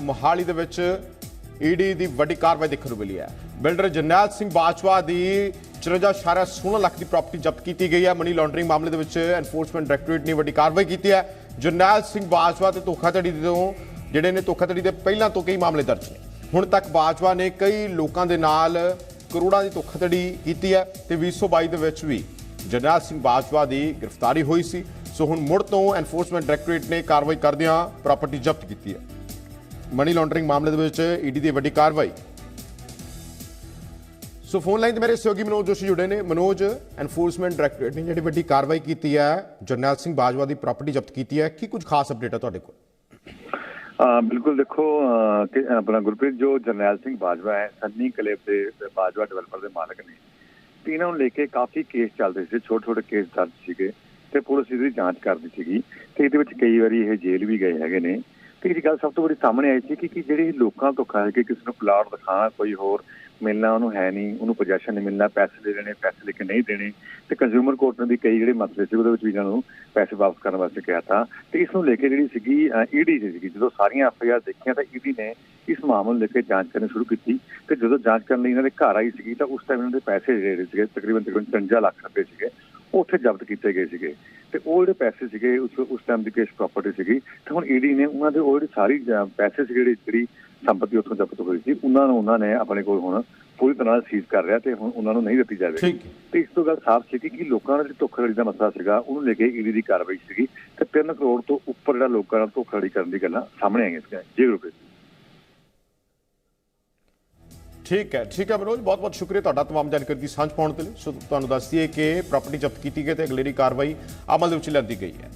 ਮੋਹਾਲੀ ਦੇ ਵਿੱਚ ਈਡੀ ਦੀ ਵੱਡੀ ਕਾਰਵਾਈ ਦੇਖਣ ਨੂੰ ਮਿਲੀ ਹੈ। ਬਿਲਡਰ ਜਰਨੈਲ ਸਿੰਘ ਬਾਜਵਾ ਦੀ 54.16 ਲੱਖ ਦੀ ਪ੍ਰਾਪਰਟੀ ਜ਼ਬਤ ਕੀਤੀ ਗਈ ਹੈ। ਮਨੀ ਲਾਂਡਰਿੰਗ ਮਾਮਲੇ ਦੇ ਵਿੱਚ ਐਨਫੋਰਸਮੈਂਟ ਡਾਇਰੈਕਟੋਰੇਟ ਨੇ ਵੱਡੀ ਕਾਰਵਾਈ ਕੀਤੀ ਹੈ। ਜਰਨੈਲ ਸਿੰਘ ਬਾਜਵਾ ਤੇ ਧੋਖਾਧੜੀ ਤੋਂ ਜਿਹੜੇ ਨੇ ਧੋਖਾਧੜੀ ਦੇ ਪਹਿਲਾਂ ਤੋਂ ਕਈ ਮਾਮਲੇ ਦਰਜ ਨੇ। ਹੁਣ ਤੱਕ ਬਾਜਵਾ ਨੇ ਕਈ ਲੋਕਾਂ ਦੇ ਨਾਲ ਕਰੋੜਾਂ ਦੀ ਧੋਖਾਧੜੀ ਕੀਤੀ ਹੈ ਤੇ 2022 ਦੇ ਵਿੱਚ ਵੀ ਜਰਨੈਲ ਸਿੰਘ ਬਾਜਵਾ ਦੀ ਗ੍ਰਿਫਤਾਰੀ ਹੋਈ ਸੀ। ਸੋ ਹੁਣ ਮੁੜ ਤੋਂ ਐਨਫੋਰਸਮੈਂਟ ਡਾਇਰੈਕਟੋਰੇਟ ਨੇ ਕਾਰਵਾਈ ਕਰਦਿਆਂ ਪ੍ਰਾਪਰਟੀ ਜ਼ਬਤ ਕੀਤੀ ਹੈ। ਮਨੀ ਲਾਂਡਰਿੰਗ ਮਾਮਲੇ ਦੇ ਵਿੱਚ ਈਡੀ ਦੀ ਵੱਡੀ ਕਾਰਵਾਈ। ਸੋ ਫੋਨ ਲਾਈਨ ਤੇ ਮੇਰੇ ਸਹਿਯੋਗੀ ਮਨੋਜ ਜੋਸ਼ੀ ਜੁੜੇ ਨੇ। ਮਨੋਜ ਐਨਫੋਰਸਮੈਂਟ ਡਾਇਰੈਕਟੋਰੇਟ ਨੇ ਜਿਹੜੀ ਵੱਡੀ ਕਾਰਵਾਈ ਕੀਤੀ ਹੈ, ਜਰਨੈਲ ਸਿੰਘ ਬਾਜਵਾ ਦੀ ਪ੍ਰਾਪਰਟੀ ਜ਼ਬਤ ਕੀਤੀ ਹੈ। ਕੀ ਕੁਝ ਖਾਸ ਅਪਡੇਟ ਹੈ ਤੁਹਾਡੇ ਕੋਲ? ਬਿਲਕੁਲ ਦੇਖੋ ਆਪਣਾ ਗੁਰਪ੍ਰੀਤ, ਜੋ ਜਰਨੈਲ ਸਿੰਘ ਬਾਜਵਾ ਹੈ, ਸੰਨੀ ਕਲੇਬ ਦੇ ਬਾਜਵਾ ਡਿਵੈਲਪਰ ਦੇ ਮਾਲਕ ਨੇ ਤੇ ਇਹਨਾਂ ਨੂੰ ਲੈ ਕੇ ਕਾਫੀ ਕੇਸ ਚੱਲਦੇ ਸੀ ਛੋਟੇ ਛੋਟੇ ਕੇਸ ਦਰਜ ਸੀਗੇ ਤੇ ਪੁਲਿਸ ਇਹਦੀ ਜਾਂਚ ਕਰਦੀ ਸੀਗੀ ਤੇ ਇਹਦੇ ਵਿੱਚ ਕਈ ਵਾਰੀ ਇਹ ਜੇਲ੍ਹ ਵੀ ਗਏ ਹੈਗੇ ਨੇ। ਤੇ ਇਹ ਗੱਲ ਸਭ ਤੋਂ ਵੱਡੀ ਸਾਹਮਣੇ ਆਈ ਸੀ ਕਿ ਕਿ ਜਿਹੜੇ ਲੋਕਾਂ ਤੋਂ ਖਾ ਕੇ ਕਿਸੇ ਨੂੰ ਪਲਾਟ ਦਿਖਾਣਾ ਕੋਈ ਹੋਰ ਮਿਲਣਾ ਉਹਨੂੰ ਹੈ ਨਹੀਂ, ਉਹਨੂੰ ਪੋਜੈਸ਼ਨ ਨਹੀਂ ਮਿਲਣਾ, ਪੈਸੇ ਦੇ ਦੇਣੇ, ਪੈਸੇ ਲੈ ਕੇ ਨਹੀਂ ਦੇਣੇ। ਤੇ ਕੰਜ਼ਿਊਮਰ ਕੋਰਟ ਨੇ ਵੀ ਕਈ ਜਿਹੜੇ ਮਸਲੇ ਸੀ, ਉਹਦੇ ਵਿੱਚ ਵੀ ਇਹਨਾਂ ਨੂੰ ਪੈਸੇ ਵਾਪਸ ਕਰਨ ਵਾਸਤੇ ਕਿਹਾ ਤਾਂ। ਤੇ ਇਸ ਨੂੰ ਲੈ ਕੇ ਜਿਹੜੀ ਸੀਗੀ ਈਡੀ ਸੀਗੀ, ਜਦੋਂ ਸਾਰੀਆਂ ਐਫਆਈਆਰ ਦੇਖੀਆਂ ਤਾਂ ਈਡੀ ਨੇ ਇਸ ਮਾਮਲੇ ਨੂੰ ਲੈ ਕੇ ਜਾਂਚ ਕਰਨੀ ਸ਼ੁਰੂ ਕੀਤੀ। ਤੇ ਜਦੋਂ ਜਾਂਚ ਕਰਨ ਲਈ ਇਹਨਾਂ ਦੇ ਘਰ ਆਈ ਸੀਗੀ ਤਾਂ ਉਸ ਟਾਈਮ ਇਹਨਾਂ ਦੇ ਪੈਸੇ ਜਿਹੜੇ ਸੀਗੇ, ਤਕਰੀਬਨ ਤਕਰੀਬਨ 53 ਲੱਖ ਰੁਪਏ ਸੀਗੇ। ਉਹ ਉੱਥੇ ਜ਼ਬਤ ਕੀਤੇ ਗਏ ਸੀਗੇ। ਤੇ ਉਹ ਜਿਹੜੇ ਪੈਸੇ ਸੀਗੇ ਉਸ ਉਸ ਟਾਈਮ ਦੀ ਕੇਸ ਪ੍ਰਾਪਰਟੀ ਸੀਗੀ ਤੇ ਹੁਣ ਈਡੀ ਨੇ ਉਹਨਾਂ ਦੇ ਉਹ ਜਿਹੜੀ ਸਾਰੀ ਪੈਸੇ ਸੀ ਜਿਹੜੀ ਜਿਹੜੀ ਸੰਪਤੀ ਉੱਥੋਂ ਜ਼ਬਤ ਹੋਈ ਸੀ ਉਹਨਾਂ ਨੂੰ ਉਹਨਾਂ ਨੇ ਆਪਣੇ ਕੋਲ ਹੁਣ ਪੂਰੀ ਤਰ੍ਹਾਂ ਸੀਜ਼ ਕਰ ਰਿਹਾ ਤੇ ਹੁਣ ਉਹਨਾਂ ਨੂੰ ਨਹੀਂ ਦਿੱਤੀ ਜਾਵੇਗੀ। ਤੇ ਇਸ ਤੋਂ ਗੱਲ ਸਾਫ਼ ਸੀ ਕਿ ਲੋਕਾਂ ਨਾਲ ਜਿਹੜੀ ਧੋਖਾਧੜੀ ਦਾ ਮਸਲਾ ਸੀਗਾ ਉਹਨੂੰ ਲੈ ਕੇ ਈਡੀ ਦੀ ਕਾਰਵਾਈ ਸੀਗੀ ਤੇ 3 ਕਰੋੜ ਤੋਂ ਉੱਪਰ ਜਿਹੜਾ ਲੋਕਾਂ ਨਾਲ ਧੋਖਾਧੜੀ ਕਰਨ ਦੀ ਗੱਲਾਂ ਸਾਹਮਣੇ ਆਈਆਂ ਸੀਗੀਆਂ ਜੀ ਰੁਪਏ ਠੀਕ ਹੈ ਠੀਕ ਹੈ ਮਨੋਜ ਬਹੁਤ ਬਹੁਤ ਸ਼ੁਕਰੀਆ ਤੁਹਾਡਾ ਤਮਾਮ ਜਾਣਕਾਰੀ ਦੀ ਸਾਂਝ ਪਾਉਣ ਦੇ ਲਈ। ਸੋ ਤੁਹਾਨੂੰ ਦੱਸ ਦਈਏ ਕਿ ਪ੍ਰਾਪਰਟੀ ਜ਼ਬਤ ਕੀਤੀ ਗਈ ਤੇ ਅਗਲੇਰੀ ਕਾਰਵਾਈ ਅਮਲ ਦੇ ਵਿੱਚ ਲਿਆਂਦੀ ਗਈ ਹੈ।